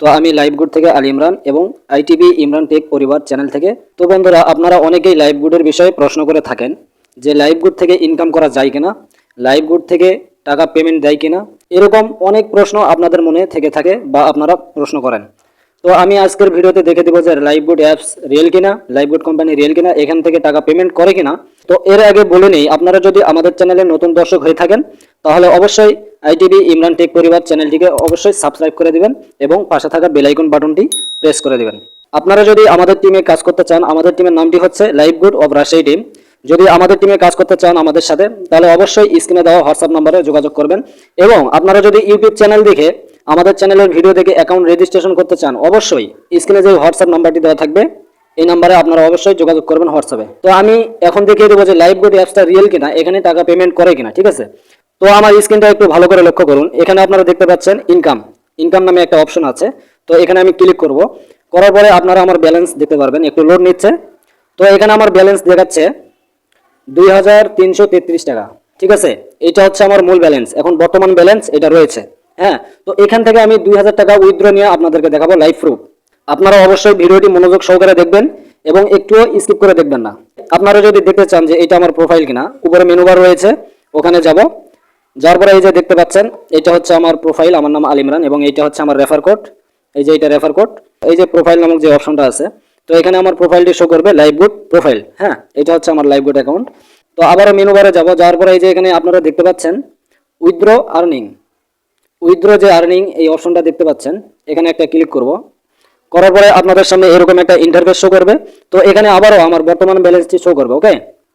তো আমি live good থেকে আলী ইমরান এবং আইটিভি ইমরান টেক পরিবার চ্যানেল থেকে। তো বন্ধুরা, আপনারা অনেকেই লাইভ গুডের বিষয়ে প্রশ্ন করে থাকেন যে লাইভ গুড থেকে ইনকাম করা যায় কিনা লাইভ গুড থেকে টাকা পেমেন্ট দেয় কিনা, এরকম অনেক প্রশ্ন আপনাদের মনে থেকে থাকে বা আপনারা প্রশ্ন করেন। তো আমি আজকের ভিডিওতে দেখে দেবো যে লাইভগুড অ্যাপস রিয়েল কিনা লাইভগুড কোম্পানি রিয়েল কিনা, এখান থেকে টাকা পেমেন্ট করে কিনা। তো এর আগে বলে নেই, আপনারা যদি আমাদের চ্যানেলে নতুন দর্শক হয়ে থাকেন তাহলে অবশ্যই আইটিভি ইমরান টেক পরিবার চ্যানেলটিকে অবশ্যই সাবস্ক্রাইব করে দিবেন এবং পাশে থাকা বেলাইকন বাটনটি প্রেস করে দিবেন। আপনারা যদি আমাদের টিমে কাজ করতে চান, আমাদের টিমের নামটি হচ্ছে live good of Rajshahi team. যদি আমাদের টিমে কাজ করতে চান আমাদের সাথে, তাহলে অবশ্যই স্ক্রিনে দেওয়া হোয়াটসঅ্যাপ নম্বরে যোগাযোগ করবেন এবং আপনারা যদি ইউটিউব চ্যানেল দেখে আমাদের চ্যানেলের ভিডিও দেখে অ্যাকাউন্ট রেজিস্ট্রেশন করতে চান, অবশ্যই স্ক্রিনে যে হোয়াটসঅ্যাপ নাম্বারটি দেওয়া থাকবে, এই নাম্বারে আপনারা অবশ্যই যোগাযোগ করবেন হোয়াটসঅ্যাপে। তো আমি এখন দেখিয়ে দেবো যে লাইভ গুড অ্যাপসটা রিয়েল কিনা, এখানে টাকা পেমেন্ট করে কিনা, ঠিক আছে? তো আমার স্ক্রিনটা একটু ভালো করে লক্ষ্য করুন। এখানে আপনারা দেখতে পাচ্ছেন ইনকাম ইনকাম নামে একটা অপশন আছে। তো এখানে আমি ক্লিক করব। করার পরে আপনারা আমার ব্যালেন্স দেখতে পারবেন। একটু লোড নিচ্ছে। তো এখানে আমার ব্যালেন্স দেখাচ্ছে দুই হাজার তিনশো তেত্রিশ টাকা। ঠিক আছে? এটা হচ্ছে আমার মূল ব্যালেন্স এখন বর্তমান ব্যালেন্স এটা রয়েছে। হ্যাঁ? তো এখান থেকে আমি দুই হাজার টাকা উইথড্র নিয়ে আপনাদেরকে দেখাবো লাইভ প্রুফ আপনারা অবশ্যই ভিডিওটি মনোযোগ সহকারে দেখবেন এবং একটুও স্কিপ করে দেখবেন না। আপনারা যদি দেখতে চান যে এটা আমার প্রোফাইল কিনা, উপরে মেনু বার রয়েছে, ওখানে যাব। যার পরে এই যে দেখতে পাচ্ছেন, এটা হচ্ছে আমার প্রোফাইল আমার নাম আলিমরান এবং এইটা হচ্ছে আমার রেফার কোড এই যে এটা রেফার কোড এই যে প্রোফাইল নামক যে অপশনটা আছে, তো এখানে আমার প্রোফাইলটি শো করবে লাইভ গুড প্রোফাইল হ্যাঁ? এটা হচ্ছে আমার লাইভ গুড অ্যাকাউন্ট তো আবারও মেনু বারে যাব যাওয়ার পরে এই যে এখানে আপনারা দেখতে পাচ্ছেন উইথড্র আর্নিং উইথড্র যে আর্নিং এই অপশনটা দেখতে পাচ্ছেন, এখানে একটা ক্লিক করব। করার পরে আপনাদের সামনে এরকম একটা ইন্টারফেস শো করবে। তো এখানে আবারও আমার বর্তমান ব্যালেন্সটি শো করবে ওকে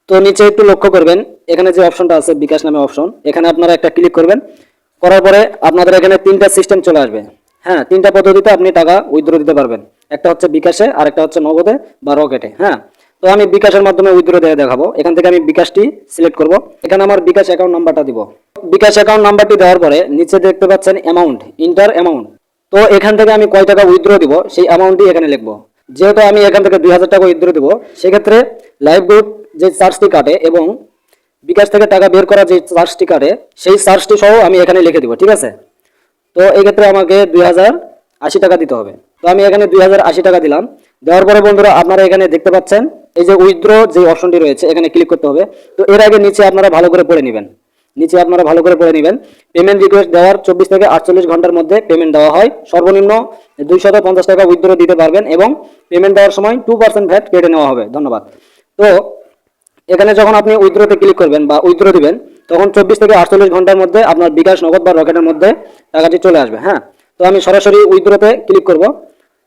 তো নিচে একটু লক্ষ্য করবেন, এখানে যে অপশনটা আছে বিকাশ নামে অপশন এখানে আপনারা একটা ক্লিক করবেন, করার পরে আপনাদের এখানে তিনটা সিস্টেম চলে আসবে। হ্যাঁ তিনটা পদ্ধতিতে আপনি টাকা উইথড্র দিতে পারবেন। একটা হচ্ছে বিকাশে, আর একটা হচ্ছে নগদে বা রকেটে হ্যাঁ? তো আমি বিকাশের মাধ্যমে উইথড্র দিয়ে দেখাবো। এখান থেকে আমি বিকাশটি সিলেক্ট করব। এখানে আমার বিকাশ অ্যাকাউন্ট নাম্বারটা দিব। বিকাশ অ্যাকাউন্ট নাম্বারটি দেওয়ার পরে নিচে দেখতে পাচ্ছেন অ্যামাউন্ট ইন্টার অ্যামাউন্ট তো এখান থেকে আমি কয় টাকা উইথড্র দিব, সেই অ্যামাউন্টটি এখানে লিখব। যেহেতু আমি এখান থেকে দুই হাজার টাকা উইথড্র দিব, সেক্ষেত্রে লাইভ গ্রুপ যে চার্জটি কাটে এবং বিকাশ থেকে টাকা বের করা যে চার্জটি কাটে, সেই চার্জটি সহ আমি এখানে লিখে দিব, ঠিক আছে? তো এই ক্ষেত্রে আমাকে দুই হাজার আশি টাকা দিতে হবে। তো আমি এখানে দুই হাজার আশি টাকা দিলাম। দেওয়ার পরে বন্ধুরা, আপনারা এখানে দেখতে পাচ্ছেন, এই যে উইথড্র যে অপশনটি রয়েছে, এখানে ক্লিক করতে হবে। তো এর আগে নিচে আপনারা ভালো করে পড়ে নেবেন। নিচে আপনারা ভালো করে পড়ে নেবেন। পেমেন্ট রিকোয়েস্ট দেওয়ার চব্বিশ থেকে আটচল্লিশ ঘণ্টার মধ্যে পেমেন্ট দেওয়া হয়। সর্বনিম্ন দুইশত পঞ্চাশ টাকা উইথড্র দিতে পারবেন এবং পেমেন্ট দেওয়ার সময় টু পার্সেন্ট ভ্যাট কেটে নেওয়া হবে। ধন্যবাদ। তো এখানে যখন আপনি উইথড্রোতে ক্লিক করবেন বা উইথড্রো দিবেন, তখন চব্বিশ থেকে আটচল্লিশ ঘণ্টার মধ্যে আপনার বিকাশ নগদ বা রকেটের মধ্যে টাকাটি চলে আসবে হ্যাঁ? তো আমি সরাসরি উইথড্রোতে ক্লিক করব।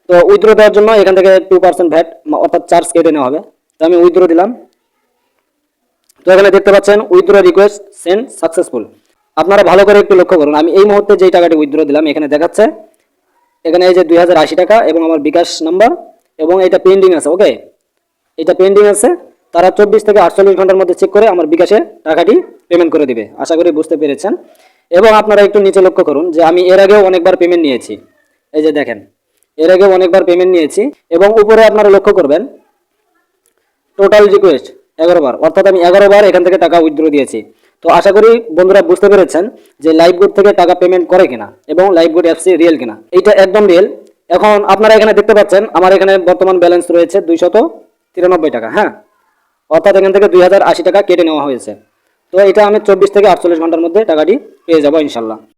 তো উইথড্রো দেওয়ার জন্য এখান থেকে টু পার্সেন্ট ভ্যাট অর্থাৎ চার্জ কেটে নেওয়া হবে। তো আমি উইথড্রো দিলাম। তো এখানে দেখতে পাচ্ছেন উইথড্রো রিকোয়েস্ট সেন্ড সাকসেসফুল আপনারা ভালো করে একটু লক্ষ্য করুন। আমি এই মুহূর্তে যেই টাকাটি উইথড্রো দিলাম, এখানে দেখাচ্ছে। এখানে এই যে দুই হাজার আশি টাকা এবং আমার বিকাশ নাম্বার এবং এটা পেন্ডিং আছে ওকে এটা পেন্ডিং আছে। তারা চব্বিশ থেকে আটচল্লিশ ঘণ্টার মধ্যে চেক করে আমার বিকাশে টাকাটি পেমেন্ট করে দিবে। আশা করি বুঝতে পেরেছেন। এবং আপনারা একটু নিচে লক্ষ্য করুন যে আমি এর আগেও অনেকবার পেমেন্ট নিয়েছি। এই যে দেখেন, এর আগেও অনেকবার পেমেন্ট নিয়েছি এবং উপরে আপনারা লক্ষ্য করবেন টোটাল রিকোয়েস্ট এগারো বার। অর্থাৎ আমি এগারো বার এখান থেকে টাকা উইথড্র দিয়েছি। তো আশা করি বন্ধুরা বুঝতে পেরেছেন যে লাইভ গুড থেকে টাকা পেমেন্ট করে কিনা এবং লাইভ গুড অ্যাপসি রিয়েল কিনা। এইটা একদম রিয়েল এখন আপনারা এখানে দেখতে পাচ্ছেন, আমার এখানে বর্তমান ব্যালেন্স রয়েছে দুইশত তিরানব্বই টাকা হ্যাঁ? অর্থাৎ এখান থেকে দুই হাজার আশি টাকা কেটে নেওয়া হয়েছে। তো এটা আমি চব্বিশ থেকে আটচল্লিশ ঘণ্টার মধ্যে টাকাটি পেয়ে যাব ইনশাল্লাহ।